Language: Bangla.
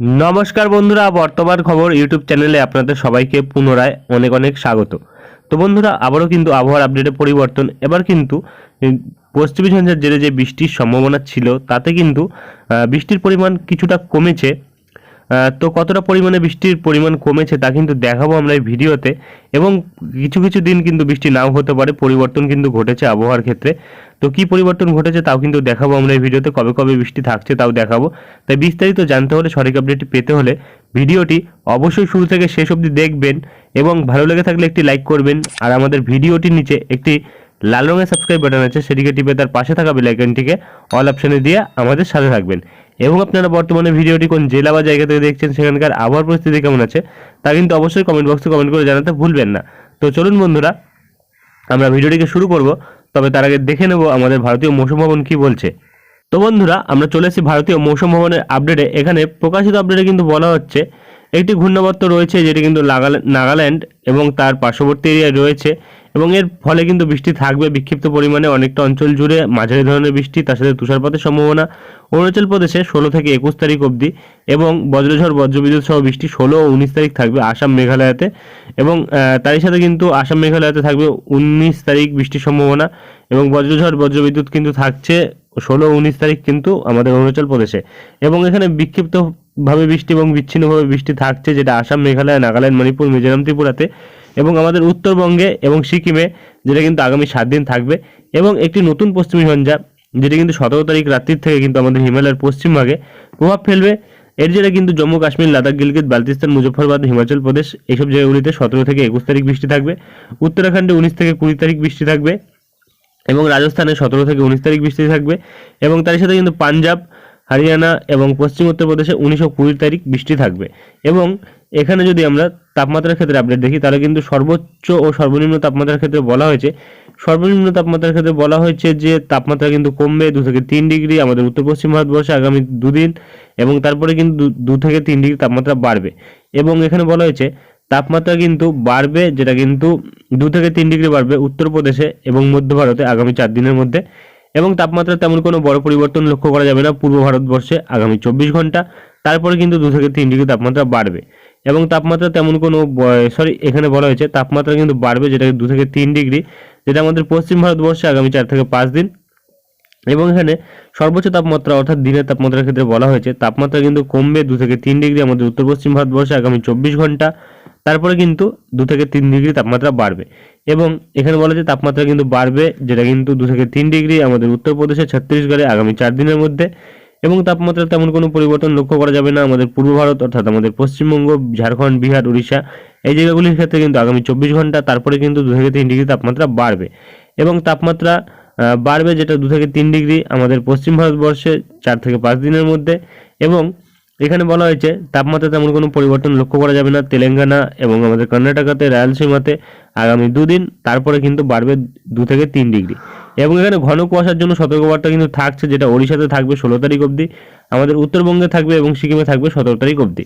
নমস্কার বন্ধুরা, বর্তমান খবর ইউটিউব চ্যানেলে আপনাদের সবাইকে পুনরায় অনেক অনেক স্বাগত। তো বন্ধুরা, আবারও কিন্তু আবহাওয়ার আপডেটে পরিবর্তন। এবার কিন্তু পশ্চিমী ঝঞ্ঝার জেরে যে বৃষ্টির সম্ভাবনা ছিল, তাতে কিন্তু বৃষ্টির পরিমাণ কিছুটা কমেছে। তো কতটা পরিমাণে বৃষ্টির পরিমাণ কমেছে তা কিন্তু দেখাবো আমরা এই ভিডিওতে। এবং কিছু কিছু দিন কিন্তু বৃষ্টি নাও হতে পারে, পরিবর্তন কিন্তু ঘটেছে আবহাওয়ার ক্ষেত্রে। তো কি পরিবর্তন ঘটেছে তাও কিন্তু দেখাবো আমরা এই ভিডিওতে, কবে কবে বৃষ্টি থাকছে তাও দেখাবো। তাই বিস্তারিত জানতে হলে সঠিক আপডেটটি পেতে হলে ভিডিওটি অবশ্যই শুরু থেকে শেষ অবধি দেখবেন এবং ভালো লেগে থাকলে একটি লাইক করবেন। আর আমাদের ভিডিওটির নিচে একটি লাল রঙের সাবস্ক্রাইব বাটন আছে, সেটিকে টিপে তার পাশে থাকা বেলাইকনটিকে অল অপশানে দিয়ে আমাদের সাথে থাকবেন। এবং আপনারা বর্তমানে ভিডিওটি কোন জেলা বা জায়গা থেকে দেখছেন, সেখানকার আবহাওয়ার পরিস্থিতি কেমন আছে, তা কিন্তু অবশ্যই কমেন্ট বক্সে কমেন্ট করে জানাতে ভুলবেন না। তো চলুন বন্ধুরা, আমরা ভিডিওটিকে শুরু করব, তবে তার আগে দেখে নেব আমাদের ভারতীয় মৌসুম ভবন কী বলছে। তো বন্ধুরা, আমরা চলে এসেছি ভারতীয় মৌসুম ভবনের আপডেটে এখানে প্রকাশিত আপডেটে কিন্তু বলা হচ্ছে, একটি ঘূর্ণাবর্ত রয়েছে যেটি কিন্তু নাগাল্যান্ড এবং তার পার্শ্ববর্তী এরিয়ায় রয়েছে। এবং এর ফলে কিন্তু বৃষ্টি থাকবে। বিক্ষিপ্ত পরিমাণে অনেকটা অঞ্চল জুড়ে মাঝারি ধরনের বৃষ্টি, তার সাথে তুষারপাতের সম্ভাবনা। অরুণাচল প্রদেশে ষোলো থেকে একুশ তারিখ অবধি এবং বজ্রঝড়, বজ্রবিদ্যুৎ সহ বৃষ্টি ষোলো ও উনিশ তারিখ থাকবে আসাম মেঘালয়াতে এবং তারই সাথে কিন্তু আসাম মেঘালয়াতে থাকবে উনিশ তারিখ বৃষ্টির সম্ভাবনা এবং বজ্রঝড়, বজ্রবিদ্যুৎ কিন্তু থাকছে ষোলো উনিশ তারিখ কিন্তু আমাদের অরুণাচল প্রদেশে। এবং এখানে বিক্ষিপ্তভাবে বৃষ্টি এবং বিচ্ছিন্নভাবে বৃষ্টি থাকছে, যেটা আসাম, মেঘালয়, নাগাল্যান্ড, মণিপুর, মিজোরাম, ত্রিপুরাতে এবং আমাদের উত্তরবঙ্গে এবং সিকিমে, যেটা কিন্তু আগামী সাত দিন থাকবে। এবং একটি নতুন পশ্চিমী ঝঞ্ঝা, যেটি কিন্তু সতেরো তারিখ রাত্রির থেকে কিন্তু আমাদের হিমালয়ের পশ্চিমভাগে প্রভাব ফেলবে। এর জেরে কিন্তু জম্মু, কাশ্মীর, লাদাখ, গিলগিত বালতিস্তান মুজফ্ফরবাদ, হিমাচল প্রদেশ এইসব জায়গাগুলিতে সতেরো থেকে একুশ তারিখ বৃষ্টি থাকবে। উত্তরাখণ্ডে উনিশ থেকে কুড়ি তারিখ বৃষ্টি থাকবে এবং রাজস্থানে সতেরো থেকে উনিশ তারিখ বৃষ্টি থাকবে। এবং তার সাথে কিন্তু পাঞ্জাব হরিয়ানা এবং পশ্চিম উত্তরপ্রদেশে উনিশ ও কুড়ি তারিখ বৃষ্টি থাকবে। এবং এখানে যদি আমরা তাপমাত্রার ক্ষেত্রে আপডেট দেখি, তাহলে কিন্তু সর্বোচ্চ ও সর্বনিম্ন তাপমাত্রার ক্ষেত্রে বলা হয়েছে, সর্বনিম্ন তাপমাত্রার ক্ষেত্রে বলা হয়েছে যে তাপমাত্রা কিন্তু কমবে দু থেকে তিন ডিগ্রি আমাদের উত্তর পশ্চিম ভারতবর্ষে আগামী দুদিন, এবং তারপরে কিন্তু দু থেকে তিন ডিগ্রি তাপমাত্রা বাড়বে। এবং এখানে বলা হয়েছে, তাপমাত্রা কিন্তু বাড়বে, যেটা কিন্তু দু থেকে তিন ডিগ্রি বাড়বে উত্তরপ্রদেশে এবং মধ্য ভারতে আগামী চার দিনের মধ্যে। এবং তাপমাত্রা তেমন কোনো বড় পরিবর্তন লক্ষ্য করা যাবে না পূর্ব ভারতবর্ষে আগামী চব্বিশ ঘণ্টা। তারপরে কিন্তু দু থেকে তিন ডিগ্রি তাপমাত্রা বাড়বে। এবং তাপমাত্রা তেমন কোনো সরি এখানে বলা হয়েছে তাপমাত্রা কিন্তু বাড়বে যেটা দু থেকে তিন ডিগ্রি, যেটা আমাদের পশ্চিম ভারতবর্ষে আগামী চার থেকে পাঁচ দিন। এবং এখানে সর্বোচ্চ তাপমাত্রা অর্থাৎ দিনের তাপমাত্রার ক্ষেত্রে বলা হয়েছে, তাপমাত্রা কিন্তু কমবে দু থেকে তিন ডিগ্রি আমাদের উত্তর পশ্চিম ভারতবর্ষে আগামী চব্বিশ ঘণ্টা। তারপরে কিন্তু দু থেকে তিন ডিগ্রি তাপমাত্রা বাড়বে। এবং এখানে বলা যে তাপমাত্রা কিন্তু বাড়বে, যেটা কিন্তু দু থেকে তিন ডিগ্রি আমাদের উত্তরপ্রদেশে ছত্তিশগড়ে আগামী চার দিনের মধ্যে। এবং তাপমাত্রা তেমন কোনো পরিবর্তন লক্ষ্য করা যাবে না। আমাদের পূর্ব ভারত অর্থাৎ আমাদের পশ্চিমবঙ্গ, ঝাড়খণ্ড, বিহার, উড়িষ্যা, এই জায়গাগুলির ক্ষেত্রে কিন্তু আগামী চব্বিশ ঘণ্টা তারপরে কিন্তু দু থেকে তিন ডিগ্রি তাপমাত্রা বাড়বে। এবং তাপমাত্রা বাড়বে যেটা দু থেকে তিন ডিগ্রি আমাদের পশ্চিম ভারতবর্ষে চার থেকে পাঁচ দিনের মধ্যে। এবং এখানে বলা হয়েছে তাপমাত্রা তেমন কোনো পরিবর্তন লক্ষ্য করা যাবে না তেলেঙ্গানা এবং আমাদের কর্ণাটকাতে, রায়লসীমাতে আগামী দুদিন, তারপরে কিন্তু বাড়বে দু থেকে তিন ডিগ্রি। এবং এখানে ঘন কুয়াশার জন্য সতর্কবার্তা কিন্তু থাকছে, যেটা ওড়িশাতে থাকবে ষোলো তারিখ অবধি, আমাদের উত্তরবঙ্গে থাকবে এবং সিকিমে থাকবে সতেরো তারিখ অবধি।